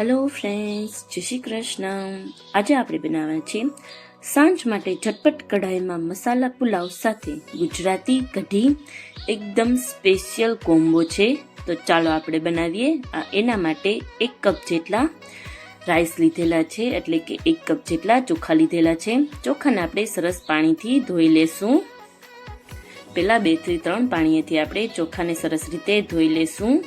Hello friends જય શ્રી કૃષ્ણ. આજે આપણે બનાવવાના છે સાંજ માટે ઝટપટ કઢાઈમાં મસાલા પુલાવ સાથે ગુજરાતી કઢી. એકદમ સ્પેશિયલ કોમ્બો છે. તો ચાલો આપણે બનાવીએ. આ એના માટે એક કપ જેટલા રાઈસ લીધેલા છે, એટલે કે એક કપ જેટલા ચોખા લીધેલા છે. ચોખાને આપણે સરસ પાણીથી ધોઈ લેશું. પહેલાં બેથી ત્રણ પાણીએથી આપણે ચોખાને સરસ રીતે ધોઈ લેશું.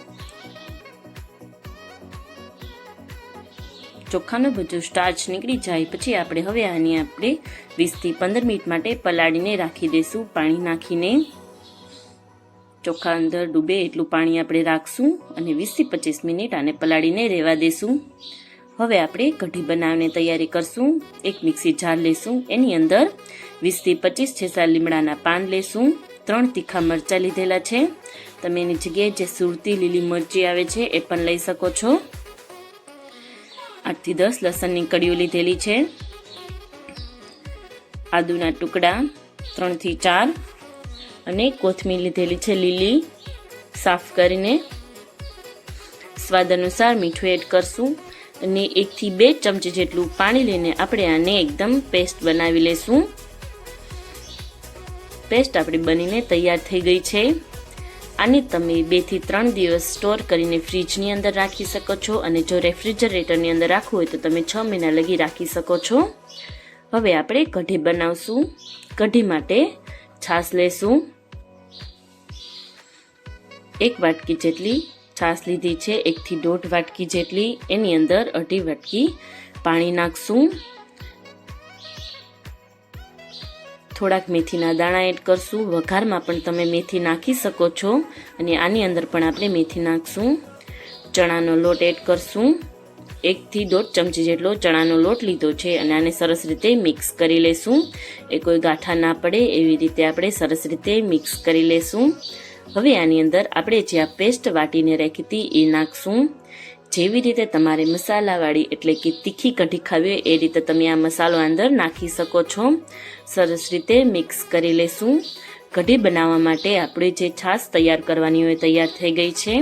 ચોખાનો બધું સ્ટાર્ચ નીકળી જાય, પછી આપણે હવે આની આપણે વીસથી પંદર મિનિટ માટે પલાળીને રાખી દઈશું. પાણી નાખીને ચોખા અંદર ડૂબે એટલું પાણી આપણે રાખશું અને વીસથી પચીસ મિનિટ આને પલાળીને રહેવા દેશું હવે આપણે કઢી બનાવવાની તૈયારી કરશું. એક મિક્સી જાર લેશું એની અંદર વીસથી પચીસ છેસા લીમડાના પાન લેશું ત્રણ તીખા મરચાં લીધેલા છે. તમે એની જગ્યાએ જે સુરતી લીલી મરચી આવે છે, એ પણ લઈ શકો છો. આઠથી દસ લસણની કડીઓ લીધેલી છે. આદુના ટુકડા ત્રણથી ચાર અને કોથમીર લીધેલી છે લીલી. સાફ કરીને સ્વાદ અનુસાર મીઠું એડ કરશું અને એકથી બે ચમચી જેટલું પાણી લઈને આપણે આને એકદમ પેસ્ટ બનાવી લેશું. પેસ્ટ આપણી બનીને તૈયાર થઈ ગઈ છે. આને તમે બેથી ત્રણ દિવસ સ્ટોર કરીને ફ્રીજની અંદર રાખી શકો છો અને જો રેફ્રિજરેટરની અંદર રાખવું હોય તો તમે છ મહિના લગી રાખી શકો છો. હવે આપણે કઢી બનાવશું. કઢી માટે છાશ લેશું. એક વાટકી જેટલી છાશ લીધી છે, એકથી દોઢ વાટકી જેટલી. એની અંદર અઢી વાટકી પાણી નાખશું. થોડાક મેથીના દાણા એડ કરશું. વઘારમાં પણ તમે મેથી નાખી શકો છો અને આની અંદર પણ આપણે મેથી નાખશું. ચણાનો લોટ એડ કરશું. એકથી દોઢ ચમચી જેટલો ચણાનો લોટ લીધો છે અને આને સરસ રીતે મિક્સ કરી લેશું. એ કોઈ ગાંઠા ના પડે એવી રીતે આપણે સરસ રીતે મિક્સ કરી લેશું. હવે આની અંદર આપણે જે આ પેસ્ટ વાટીને રાખી હતી એ નાખશું. જેવી રીતે તમારે મસાલાવાળી એટલે કે તીખી કઢી ખાવી એ રીતે તમે આ મસાલો અંદર નાખી શકો છો. સરસ રીતે મિક્સ કરી લેશું. કઢી બનાવવા માટે આપણે જે છાશ તૈયાર કરવાની હોય તૈયાર થઈ ગઈ છે.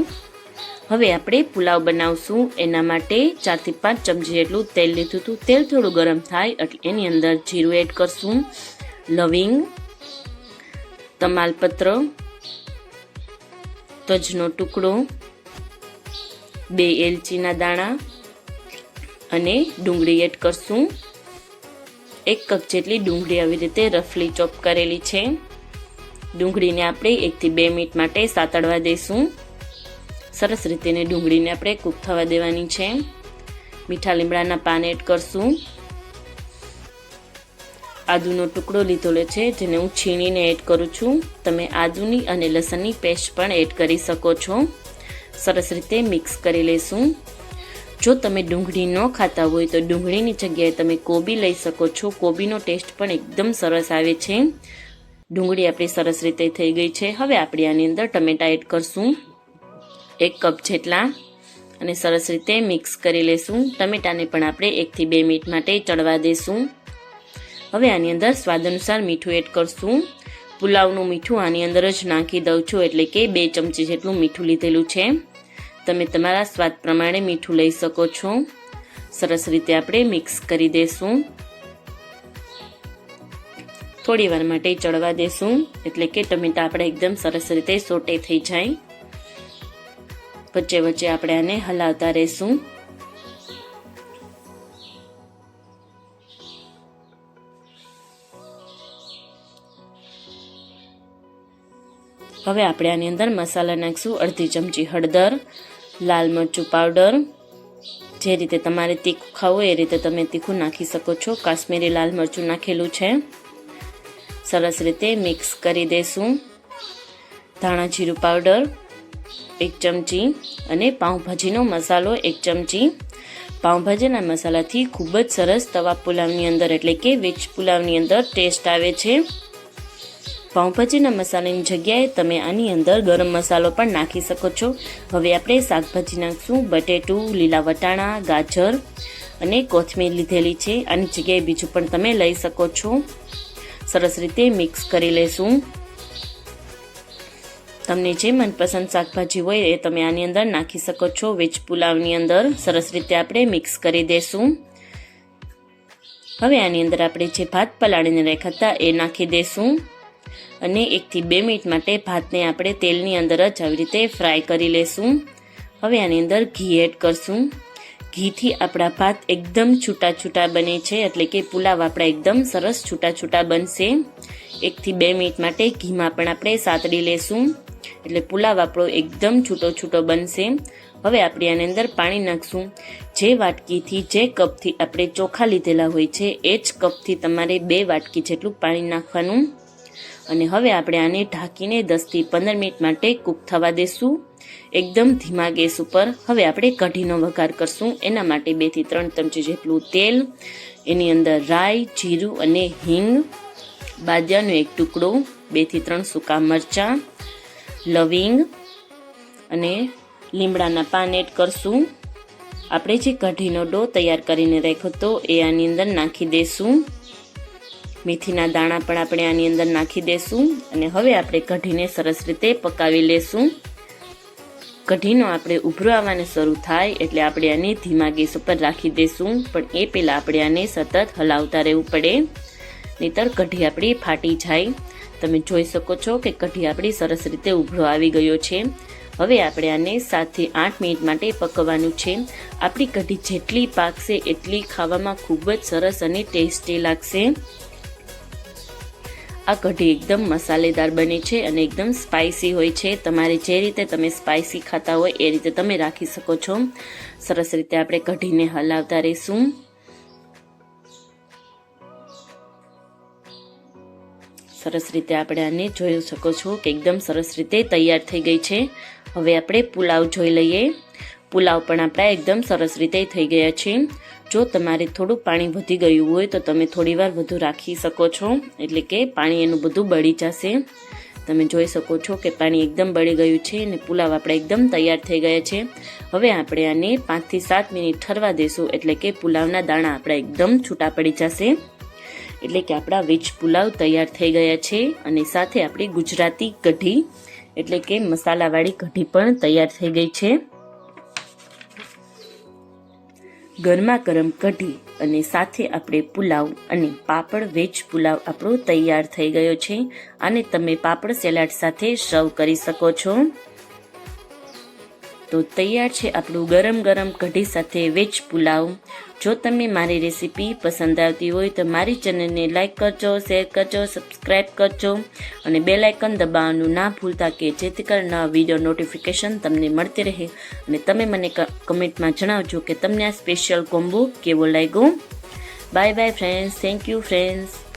હવે આપણે પુલાવ બનાવશું. એના માટે ચારથી પાંચ ચમચી જેટલું તેલ લીધું હતું. તેલ થોડું ગરમ થાય એટલે એની અંદર જીરું એડ કરશું. લવિંગ, તમાલપત્ર, તજનો ટુકડો બે એલચીના દાણા અને ડુંગળી એડ કરશું. એક કપ જેટલી ડુંગળી આવી રીતે રફલી ચોપ કરેલી છે. ડુંગળીને આપણે એકથી બે મિનિટ માટે સાતડવા દઈશું સરસ રીતે ડુંગળીને આપણે કૂક થવા દેવાની છે. મીઠા લીમડાના પાન એડ કરશું. આદુનો ટુકડો લીધેલો છે, જેને હું છીણીને એડ કરું છું. તમે આદુની અને લસણની પેસ્ટ પણ એડ કરી શકો છો. સરસ રીતે મિક્સ કરી લઈશું જો તમે ડુંગળી ન ખાતા હોય તો ડુંગળીની જગ્યાએ તમે કોબી લઈ શકો છો. કોબીનો ટેસ્ટ પણ એકદમ સરસ આવે છે. ડુંગળી આપણી સરસ રીતે થઈ ગઈ છે. હવે આપણે આની અંદર ટમેટા એડ કરશું. એક કપ જેટલા. અને સરસ રીતે મિક્સ કરી લઈશું ટમેટાને પણ આપણે એકથી બે મિનિટ માટે ચડવા દઈશું હવે આની અંદર સ્વાદ અનુસાર મીઠું એડ કરશું. પુલાવનું મીઠું આની અંદર જ નાખી દઉં છું. એટલે કે બે ચમચી જેટલું મીઠું લીધેલું છે. તમે તમારા સ્વાદ પ્રમાણે મીઠું લઈ શકો છો. સરસ રીતે આપણે મિક્સ કરી દેશું. થોડી વાર માટે ચડવા દેશું, એટલે કે ટમેટા આપણે એકદમ સરસ રીતે સોટે થઈ જાય. વચ્ચે વચ્ચે આપણે આને હલાવતા રહેશું. હવે આપણે આની અંદર મસાલા નાખશું અડધી ચમચી હળદર લાલ મરચું પાવડર. જે રીતે તમારે તીખું ખાવું એ રીતે તમે તીખું નાખી શકો છો. કાશ્મીરી લાલ મરચું નાખેલું છે. સરસ રીતે મિક્સ કરી દેશું. ધાણા જીરું પાવડર એક ચમચી અને પાઉંભાજીનો મસાલો એક ચમચી. પાઉંભાજીના મસાલાથી ખૂબ જ સરસ તવા પુલાવની અંદર એટલે કે વેજ પુલાવની અંદર ટેસ્ટ આવે છે. પાઉંભાજીના મસાલાની જગ્યાએ તમે આની અંદર ગરમ મસાલો પણ નાખી શકો છો. હવે આપણે શાકભાજી નાખશું, બટેટું, લીલા વટાણા, ગાજર અને કોથમીર લીધેલી છે. આની જગ્યાએ બીજું પણ તમે લઈ શકો છો. સરસ રીતે મિક્સ કરી લેશું. તમને જે મનપસંદ શાકભાજી હોય એ તમે આની અંદર નાખી શકો છો. વેજ પુલાવની અંદર સરસ રીતે આપણે મિક્સ કરી દેશું. હવે આની અંદર આપણે જે ભાત પલાળીને રાખ્યા હતા એ નાખી દેશું. અને એકથી બે મિનિટ માટે ભાતને આપણે તેલની અંદર જ આવી રીતે ફ્રાય કરી લેશું. હવે આની અંદર ઘી એડ કરશું. ઘીથી આપણા ભાત એકદમ છૂટા છૂટા બને છે, એટલે કે પુલાવ આપણા એકદમ સરસ છૂટા છૂટા બનશે. એકથી બે મિનિટ માટે ઘીમાં પણ આપણે સાતડી લેશું. એટલે પુલાવ આપણો એકદમ છૂટો છૂટો બનશે. હવે આપણે આની અંદર પાણી નાખશું. જે વાટકીથી, જે કપથી આપણે ચોખા લીધેલા હોય છે, એ જ કપથી તમારે બે વાટકી જેટલું પાણી નાખવાનું. અને હવે આપણે આને ઢાંકીને દસથી પંદર મિનિટ માટે કૂક થવા દેશું. એકદમ ધીમા ગેસ ઉપર હવે આપણે કઢીનો વઘાર કરશું. એના માટે બેથી ત્રણ ચમચી જેટલું તેલ, એની અંદર રાઈ, જીરું અને હિંગ બાદિયાનો એક ટુકડો બેથી ત્રણ સૂકા મરચાં, લવિંગ અને લીમડાના પાન એડ કરશું. આપણે જે કઢીનો ડો તૈયાર કરીને રાખ્યો હતો એ આની અંદર નાખી દેશું. મેથીના દાણા પણ આપણે આની અંદર નાખી દેશું અને હવે આપણે કઢીને સરસ રીતે પકાવી લેશું. કઢીનો આપણે ઉભરો આવવાને શરૂ થાય એટલે આપણે આને ધીમા ગેસ ઉપર રાખી દેશું, પણ એ પહેલાં આપણે આને સતત હલાવતા રહેવું પડે. નહીતર કઢી આપણી ફાટી જાય. તમે જોઈ શકો છો કે કઢી આપણી સરસ રીતે ઉભરો આવી ગયો છે. હવે આપણે આને સાતથી આઠ મિનિટ માટે પકવવાનું છે. આપણી કઢી જેટલી પાકશે એટલી ખાવામાં ખૂબ જ સરસ અને ટેસ્ટી લાગશે. આ કઢી એકદમ મસાલેદાર બને છે અને એકદમ સ્પાઇસી હોય છે. તમારે જે રીતે તમે સ્પાઇસી ખાતા હોય એ રીતે તમે રાખી શકો છો. સરસ રીતે આપણે કઢીને હલાવતા રહીશું. સરસ રીતે આપણે આને જોઈ શકો છો કે એકદમ સરસ રીતે તૈયાર થઈ ગઈ છે. હવે આપણે પુલાવ જોઈ લઈએ. પુલાવ પણ આપણા એકદમ સરસ રીતે થઈ ગયા છે. જો તમારે થોડું પાણી વધી ગયું હોય તો તમે થોડીવાર વધુ રાખી શકો છો, એટલે કે પાણી એનું બધું બળી જશે. તમે જોઈ શકો છો કે પાણી એકદમ બળી ગયું છે અને પુલાવ આપણે એકદમ તૈયાર થઈ ગયા છે. હવે આપણે આને પાંચથી સાત મિનિટ ઠરવા દેશું, એટલે કે પુલાવના દાણા આપણા એકદમ છૂટા પડી જશે. એટલે કે આપણા વેજ પુલાવ તૈયાર થઈ ગયા છે અને સાથે આપણી ગુજરાતી કઢી, એટલે કે મસાલાવાળી કઢી પણ તૈયાર થઈ ગઈ છે. ગરમા ગરમ કઢી અને સાથે આપણે પુલાવ અને પાપડ વેજ પુલાવ આપણો તૈયાર થઈ ગયો છે. અને તમે પાપડ સેલાડ સાથે સર્વ કરી શકો છો. તો તૈયાર છે આપણું ગરમ ગરમ કઢી સાથે વેજ પુલાવ. જો તમને મારી રેસીપી પસંદ આવતી હોય તો મારી ચેનલને લાઇક કરજો, શેર કરજો સબસ્ક્રાઈબ કરજો અને બે લાઇકન દબાવવાનું ના ભૂલતા કે જેથી કરીને વીડિયો નોટિફિકેશન તમને મળતી રહે. અને તમે મને કમેન્ટમાં જણાવજો કે તમને આ સ્પેશિયલ કોમ્બો કેવો લાગ્યો. Bye bye friends, thank you friends.